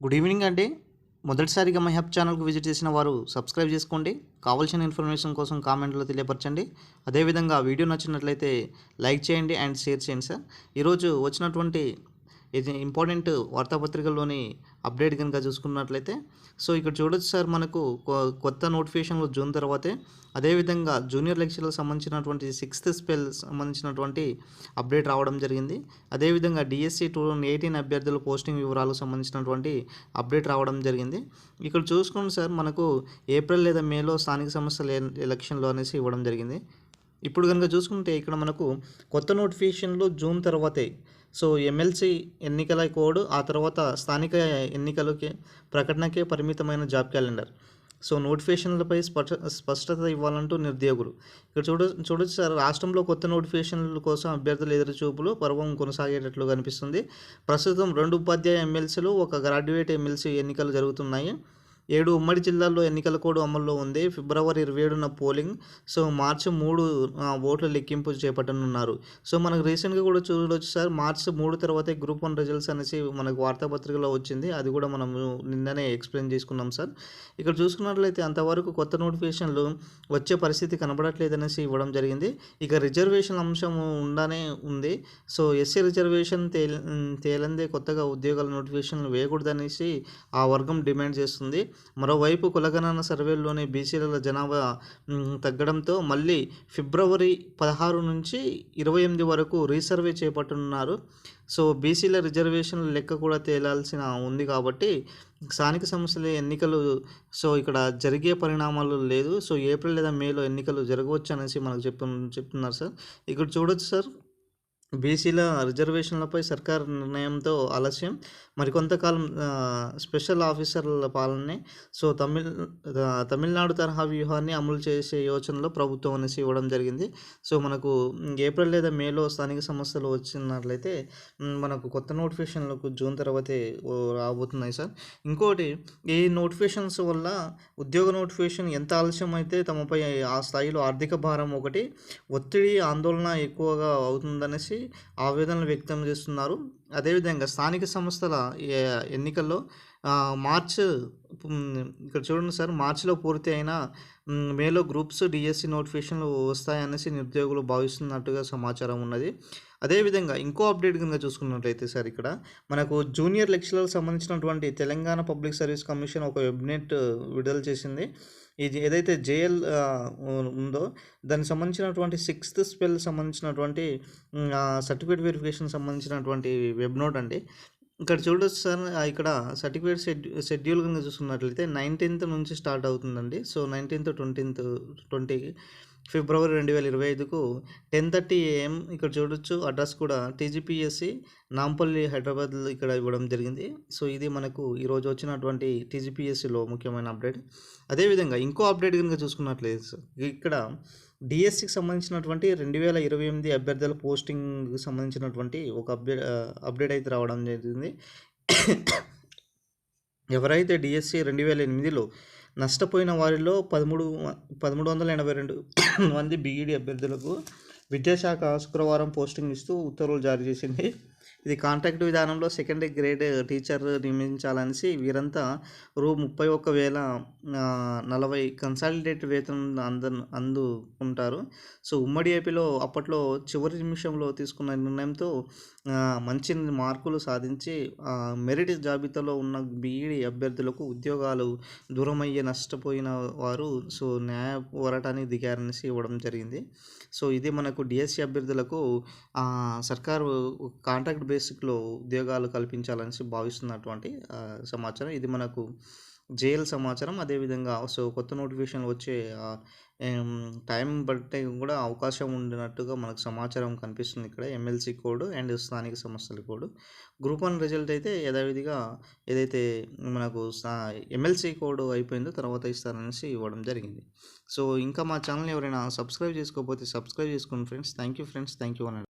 Good evening అండి. మొదటిసారిగా my hub ఛానల్కు విజిట్ చేసిన వారు సబ్స్క్రైబ్ చేసుకోండి. కావాల్సిన ఇన్ఫర్మేషన్ కోసం కామెంట్లో తెలియపరచండి. అదేవిధంగా వీడియో నచ్చినట్లయితే లైక్ చేయండి అండ్ షేర్ చేయండి సార్. ఈరోజు వచ్చినటువంటి ఇది ఇంపార్టెంట్ వార్తాపత్రికల్లోని అప్డేట్ కనుక చూసుకున్నట్లయితే సో ఇక్కడ చూడొచ్చు సార్ మనకు కొ- కొత్త నోటిఫికేషన్లు జూన్ తర్వాతే. అదేవిధంగా జూనియర్ లెక్చర్లకు సంబంధించినటువంటి సిక్స్త్ స్పెల్ సంబంధించినటువంటి అప్డేట్ రావడం జరిగింది. అదేవిధంగా డిఎస్సి టూ థౌజండ్ ఎయిటీన్ అభ్యర్థుల పోస్టింగ్ వివరాలకు సంబంధించినటువంటి అప్డేట్ రావడం జరిగింది. ఇక్కడ చూసుకోండి సార్ మనకు ఏప్రిల్ లేదా మేలో స్థానిక సంస్థల ఎలక్షన్లు ఎలక్షన్లో అనేసి ఇవ్వడం జరిగింది. ఇప్పుడు కనుక చూసుకుంటే ఇక్కడ మనకు కొత్త నోటిఫికేషన్లు జూన్ తర్వాతే. సో ఎమ్మెల్సీ ఎన్నికల కోడ్ ఆ తర్వాత స్థానిక ఎన్నికలకి ప్రకటనకే పరిమితమైన జాబ్ క్యాలెండర్. సో నోటిఫికేషన్లపై స్పష్ట స్పష్టత ఇవ్వాలంటూ నిరుద్యోగులు ఇక్కడ చూడ చూడొచ్చు సార్ రాష్ట్రంలో కొత్త నోటిఫికేషన్ల కోసం అభ్యర్థుల ఎదురుచూపులు పర్వం కొనసాగేటట్లు కనిపిస్తుంది. ప్రస్తుతం రెండు ఉపాధ్యాయ ఎమ్మెల్సీలు ఒక గ్రాడ్యుయేట్ ఎమ్మెల్సీ ఎన్నికలు జరుగుతున్నాయి. ఏడు ఉమ్మడి జిల్లాల్లో ఎన్నికల కోడ్ అమల్లో ఉంది. ఫిబ్రవరి ఇరవై ఏడున పోలింగ్. సో మార్చి మూడు ఓట్ల లెక్కింపు చేపట్టనున్నారు. సో మనకు రీసెంట్గా కూడా చూడవచ్చు సార్ మార్చి మూడు తర్వాతే గ్రూప్ వన్ రిజల్ట్స్ అనేసి మనకు వార్తాపత్రికలో వచ్చింది. అది కూడా మనం నిన్ననే ఎక్స్ప్లెయిన్ చేసుకున్నాం సార్. ఇక్కడ చూసుకున్నట్లయితే అంతవరకు కొత్త నోటిఫికేషన్లు వచ్చే పరిస్థితి కనబడట్లేదనేసి ఇవ్వడం జరిగింది. ఇక రిజర్వేషన్ అంశం ఉండనే ఉంది. సో ఎస్సీ రిజర్వేషన్ తేలి తేలందే కొత్తగా ఉద్యోగాల నోటిఫికేషన్లు వేయకూడదనేసి ఆ వర్గం డిమాండ్ చేస్తుంది. మరోవైపు కులగణన సర్వేలోని బీసీల జనాభా తగ్గడంతో మళ్ళీ ఫిబ్రవరి పదహారు నుంచి ఇరవై ఎనిమిది వరకు రీసర్వే చేపట్టనున్నారు. సో బీసీల రిజర్వేషన్ల లెక్క కూడా తేలాల్సిన ఉంది కాబట్టి స్థానిక సంస్థల ఎన్నికలు సో ఇక్కడ జరిగే పరిణామాలు లేదు. సో ఏప్రిల్ లేదా మేలో ఎన్నికలు జరగవచ్చు అనేసి మనకు చెప్పు చెప్తున్నారు సార్. ఇక్కడ చూడొచ్చు సార్. బీసీల రిజర్వేషన్లపై సర్కార్ నిర్ణయంతో ఆలస్యం. మరికొంతకాలం స్పెషల్ ఆఫీసర్ల పాలనే సో తమిళ తమిళనాడు తరహా వ్యూహాన్ని అమలు చేసే యోచనలో ప్రభుత్వం అనేసి ఇవ్వడం జరిగింది. సో మనకు ఏప్రిల్ లేదా మేలో స్థానిక సమస్యలు వచ్చినట్లయితే మనకు కొత్త నోటిఫికేషన్లకు జూన్ తర్వాతే రాబోతున్నాయి సార్. ఇంకోటి ఈ నోటిఫికేషన్స్ వల్ల ఉద్యోగ నోటిఫికేషన్ ఎంత ఆలస్యం అయితే తమపై ఆ స్థాయిలో ఆర్థిక భారం ఒకటి ఒత్తిడి ఆందోళన ఎక్కువగా అవుతుందనేసి ఆవేదనలు వ్యక్తం చేస్తున్నారు. అదేవిధంగా స్థానిక సంస్థల ఎన్నికల్లో మార్చ్ ఇక్కడ చూడండి సార్ మార్చిలో పూర్తి అయిన మేలో గ్రూప్స్ డిఎస్సి నోటిఫికేషన్లు వస్తాయనేసి నిరుద్యోగులు భావిస్తున్నట్టుగా సమాచారం ఉన్నది. అదేవిధంగా ఇంకో అప్డేట్ కనుక చూసుకున్నట్లయితే సార్ ఇక్కడ మనకు జూనియర్ లెక్చరర్లకు సంబంధించినటువంటి తెలంగాణ పబ్లిక్ సర్వీస్ కమిషన్ ఒక వెబ్నెట్ విడుదల చేసింది. ఇది ఏదైతే జేఎల్ ఉందో దానికి సంబంధించినటువంటి సిక్స్త్ స్పెల్ సంబంధించినటువంటి సర్టిఫికేట్ వెరిఫికేషన్ సంబంధించినటువంటి వెబ్ నోట్ అండి. ఇక్కడ చూడొచ్చు సార్ ఇక్కడ సర్టిఫికేట్ షెడ్యూ షెడ్యూల్ కనుక చూసుకున్నట్లయితే నైన్టీన్త్ నుంచి స్టార్ట్ అవుతుందండి. సో నైన్టీన్త్ ట్వంటీన్త్ ట్వంటీ ఫిబ్రవరి రెండు వేల ఇరవై ఐదుకు టెన్ థర్టీ ఏఎం ఇక్కడ చూడొచ్చు. అడ్రస్ కూడా టీజీపీఎస్సి నాంపల్లి హైదరాబాద్ ఇక్కడ ఇవ్వడం జరిగింది. సో ఇది మనకు ఈరోజు వచ్చినటువంటి టీజీపీఎస్సిలో ముఖ్యమైన అప్డేట్. అదేవిధంగా ఇంకో అప్డేట్ కనుక చూసుకున్నట్లయితే సార్ ఇక్కడ డిఎస్సికి సంబంధించినటువంటి రెండు వేల ఇరవై ఎనిమిది అభ్యర్థుల పోస్టింగ్కి సంబంధించినటువంటి ఒక అప్డేట్ అప్డేట్ అయితే రావడం జరిగింది. ఎవరైతే డిఎస్సి రెండు వేల ఎనిమిదిలో నష్టపోయిన వారిలో పదమూడు పదమూడు వందల ఎనభై రెండు మంది బీఈడి అభ్యర్థులకు విద్యాశాఖ శుక్రవారం పోస్టింగ్ ఇస్తూ ఉత్తర్వులు జారీ చేసింది. ఇది కాంట్రాక్ట్ విధానంలో సెకండ్ గ్రేడ్ టీచర్ నియమించాలనేసి వీరంతా రూ ముప్పై ఒక్క వేల నలభై కన్సాలిడేట్ వేతనం అంద అందుకుంటారు. సో ఉమ్మడి ఏపీలో అప్పట్లో చివరి నిమిషంలో తీసుకున్న నిర్ణయంతో మంచి మార్కులు సాధించి మెరిట్ జాబితాలో ఉన్న బీఈడి అభ్యర్థులకు ఉద్యోగాలు దూరమయ్యే నష్టపోయిన వారు సో న్యాయ పోరాటానికి దిగారనేసి ఇవ్వడం జరిగింది. సో ఇది మనకు డిఎస్సి అభ్యర్థులకు సర్కారు కాంట్రాక్ట్ బేసిక్లో ఉద్యోగాలు కల్పించాలని భావిస్తున్నటువంటి సమాచారం. ఇది మనకు జేఎల్ సమాచారం అదేవిధంగా సో కొత్త నోటిఫికేషన్లు వచ్చే టైం బట్టి కూడా అవకాశం ఉండినట్టుగా మనకు సమాచారం కనిపిస్తుంది ఇక్కడ. ఎమ్మెల్సీ కోడ్ అండ్ స్థానిక సంస్థల కోడ్. గ్రూప్ వన్ రిజల్ట్ అయితే యథావిధిగా ఏదైతే మనకు ఎమ్మెల్సీ కోడ్ అయిపోయిందో తర్వాత ఇస్తారనేసి ఇవ్వడం జరిగింది. సో ఇంకా మా ఛానల్ ఎవరైనా సబ్స్క్రైబ్ చేసుకోకపోతే సబ్స్క్రైబ్ చేసుకోండి friends. Thank you friends. Thank you అనండి.